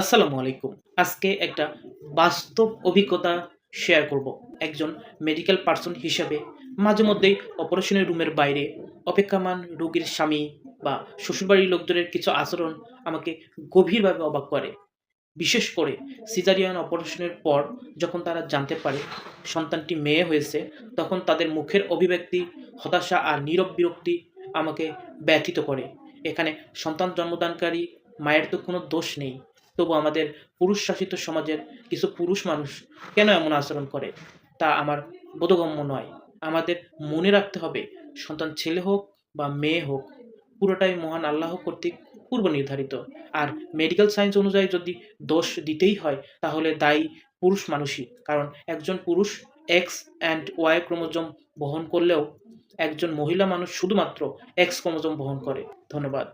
আসসালামু আলাইকুম। আজকে একটা বাস্তব অভিজ্ঞতা শেয়ার করব। একজন মেডিকেল পার্সন হিসাবে মাঝে মধ্যেই অপারেশনের রুমের বাইরে অপেক্ষামান রোগীর স্বামী বা শ্বশুরবাড়ির লোকজনের কিছু আচরণ আমাকে গভীরভাবে অবাক করে। বিশেষ করে সিজারিয়ান অপারেশনের পর যখন তারা জানতে পারে সন্তানটি মেয়ে হয়েছে, তখন তাদের মুখের অভিব্যক্তি, হতাশা আর নীরব বিরক্তি আমাকে ব্যথিত করে। এখানে সন্তান জন্মদানকারী মায়ের তো কোনো দোষ নেই তবু আমাদের পুরুষ শাসিত সমাজের কিছু পুরুষ মানুষ কেন এমন আচরণ করে? তা আমার বোধগম্য নয়। আমাদের মনে রাখতে হবে, সন্তান ছেলে হোক বা মেয়ে হোক, পুরোটাই মহান আল্লাহ কর্তৃক পূর্ব নির্ধারিত আর মেডিকেল সায়েন্স অনুযায়ী যদি দোষ দিতেই হয়, তাহলে দায়ী পুরুষ মানুষই। কারণ একজন পুরুষ এক্স অ্যান্ড ওয়াই ক্রোমোজোম বহন করলেও একজন মহিলা মানুষ শুধুমাত্র এক্স ক্রোমোজোম বহন করে। ধন্যবাদ।